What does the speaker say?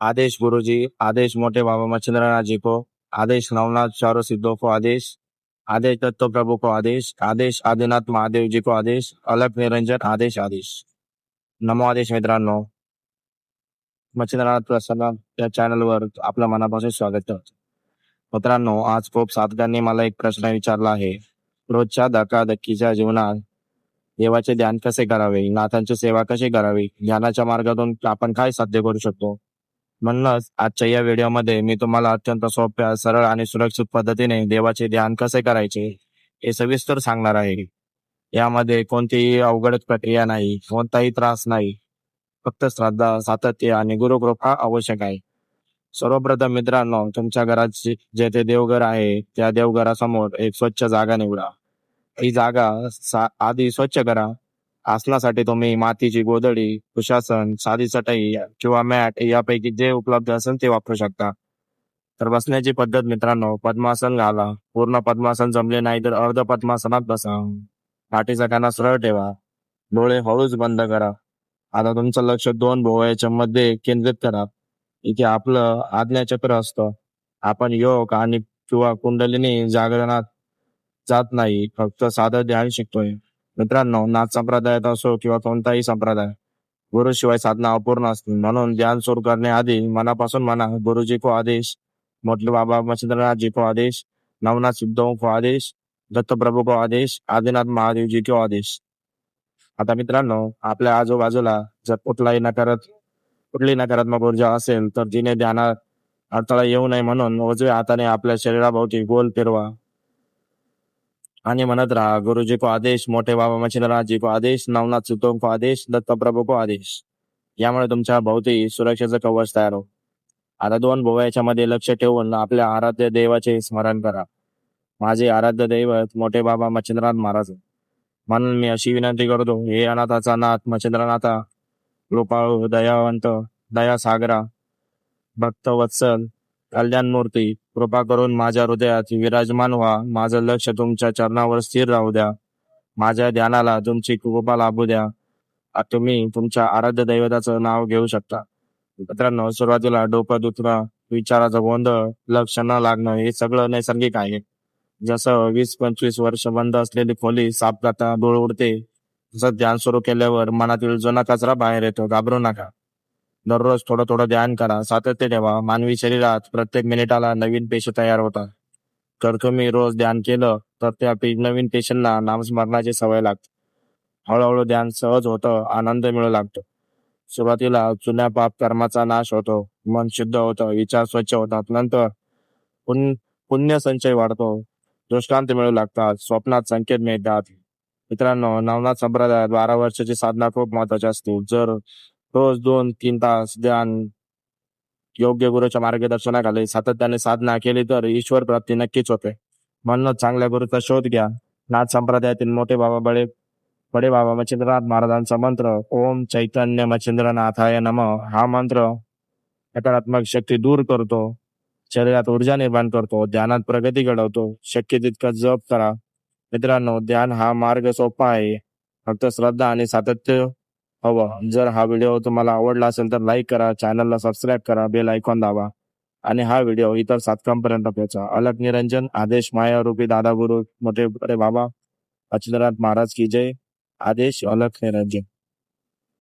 आदेश गुरुजी आदेश मोठे बाबा मच्छिंद्रनाथ को आदेश नवनाथ चारो सिद्धों को आदेश आदेश दत्तो प्रभु को आदेश आदेश आदिनाथ महादेव जी को आदेश अलग निरंजन आदेश आदेश। नमो आदेश मित्रांनो। मच्छिंद्रनाथ प्रसन्न या चॅनलवर आपलं मनापासून स्वागत करतो. मित्रांनो आज खूप साधकांनी मला एक प्रश्न विचारला आहे. रोजच्या धकाधकीच्या जीवनात देवाचे ध्यान कसे करावे? नाथांची सेवा कशी करावी? ध्यानाच्या मार्गातून आपण काय साध्य करू शकतो? म्हणूनच आजच्या या व्हिडिओमध्ये मी तुम्हाला अत्यंत सोप्या सरळ आणि सुरक्षित पद्धतीने देवाचे ध्यान कसे करायचे हे सविस्तर सांगणार आहे. यामध्ये कोणतीही अवघड प्रक्रिया नाही कोणताही त्रास नाही. फक्त श्रद्धा सातत्य आणि गुरुकृपा आवश्यक आहे. सर्वप्रथम मित्रांनो तुमच्या घरात जे- जेथे देवघर आहे त्या देवघरासमोर एक स्वच्छ जागा निवडा. ही जागा सा- आधी स्वच्छ करा. आसनासाठी तुम्ही मातीची गोदडी कुशासन साधी चटई किंवा मॅट यापैकी जे उपलब्ध असेल ते वापरू शकता. तर बसण्याची पद्धत मित्रांनो पद्मासन घाला. पूर्ण पद्मासन जमले नाही तर अर्ध पद्मासनात बसा. पाठीचा काना सरळ ठेवा. डोळे हळूच बंद करा. आता तुमचं लक्ष दोन भोवयाच्या मध्ये केंद्रित करा. इथे आपलं आज्ञाचक्र असतं. आपण योग आणि किंवा कुंडलिनी जागरणात जात नाही. फक्त साधं ध्यान शिकतोय. मित्रांनो नाथ संप्रदायात असो किंवा कोणताही संप्रदाय गुरुशिवाय साधना अपूर्ण असते. म्हणून ध्यान सुरू करण्याआधी मनापासून म्हणा गुरुजी को आदेश मोठले बाबा मच्छिंद्रनाथ जी को आदेश नवनाथ सिद्धों को आदेश दत्तप्रभू को आदेश आदिनाथ महादेव जी को आदेश. आता मित्रांनो आपल्या आजूबाजूला जर कुठलाही नकारात कुठली नकारात्मक ऊर्जा असेल तर तिने ध्यानात अडथळा येऊ नये म्हणून उजव्या हाताने आपल्या शरीराभोवती गोल फिरवा. आणि म्हणत राहा गुरुजी को आदेश मोठे बाबा मच्छिंद्रनाथ जी को आदेश नवनाथ सुतोम को आदेश दत्तप्रभू को आदेश यामुळे तुमच्या भोवती सुरक्षेचं कवच तयार हो आता दोन भोवयाच्या मध्ये लक्ष ठेवून आपल्या आराध्य देवाचे स्मरण करा माझे आराध्य दैवत मोठे बाबा मच्छिंद्रनाथ महाराज म्हणून मी अशी विनंती करतो हे अनाथाचा नाथ मच्छिंद्रनाथा कृपाळू दयावंत दया सागरा भक्त वत्सल कल्याण मूर्ती कृपा करून माझ्या हृदयात विराजमान व्हा. माझं लक्ष तुमच्या चरणावर स्थिर राहू द्या. माझ्या ध्यानाला तुमची कृपा लाभू द्या. तुम्ही तुमच्या आराध्य दैवताचं नाव घेऊ शकता. मित्रांनो सुरुवातीला डोकं दुखणं विचाराचं गोंधळ लक्ष न लागणं हे सगळं नैसर्गिक आहे. जसं वीस पंचवीस वर्ष बंद असलेली खोली साफ जाता डोळ उडते तसं ध्यान सुरू केल्यावर मनातील जुना कचरा बाहेर येतो. घाबरू नका. दररोज थोडं थोडं ध्यान करा. सातत्य ठेवा. मानवी शरीरात प्रत्येक मिनिटाला नवीन पेशी तयार होतात. तर तुम्ही रोज ध्यान केलं तर त्या नवीन पेशींना नामस्मरणाची सवय लागते. हळूहळू ध्यान सहज होतं आनंद मिळू लागतो. सुरुवातीला जुन्या पाप कर्माचा नाश होतो. मन शुद्ध होतं विचार स्वच्छ होतात. नंतर पुण्य पुण्य संचय वाढतो. दृष्टांत मिळू लागतात. स्वप्नात संकेत मिळतात. मित्रांनो नवनाथ संप्रदायात बारा वर्षाची साधना खूप महत्वाची असते. जर रोज दोन तीन तास ध्यान योग्य गुरुच्या मार्गदर्शनाखाली सातत्याने साधना केली तर ईश्वर प्राप्ती नक्कीच होते. म्हणूनच चांगल्या गुरुचा शोध घ्या. नाथ संप्रदायातील मोठे बाबा बळे बडे बाबा मच्छिंद्रनाथ महाराजांचा मंत्र ओम चैतन्य मच्छिंद्रनाथाय नम हा मंत्र नकारात्मक शक्ती दूर करतो. शरीरात ऊर्जा निर्माण करतो ध्यानात प्रगती घडवतो. शक्य तितका जप करा. मित्रांनो ध्यान हा मार्ग सोपा आहे. फक्त श्रद्धा आणि सातत्य हवं जर हा व्हिडिओ तुम्हाला आवडला असेल तर लाईक करा चॅनलला सबस्क्राईब करा बेल आयकॉन दाबा. आणि हा व्हिडिओ इतर साधकांपर्यंत पोहोचा. अलग निरंजन आदेश माया रूपी दादा गुरु मोठे बडे बाबा अच्युतनाथ महाराज की जय. आदेश अलक निरंजन.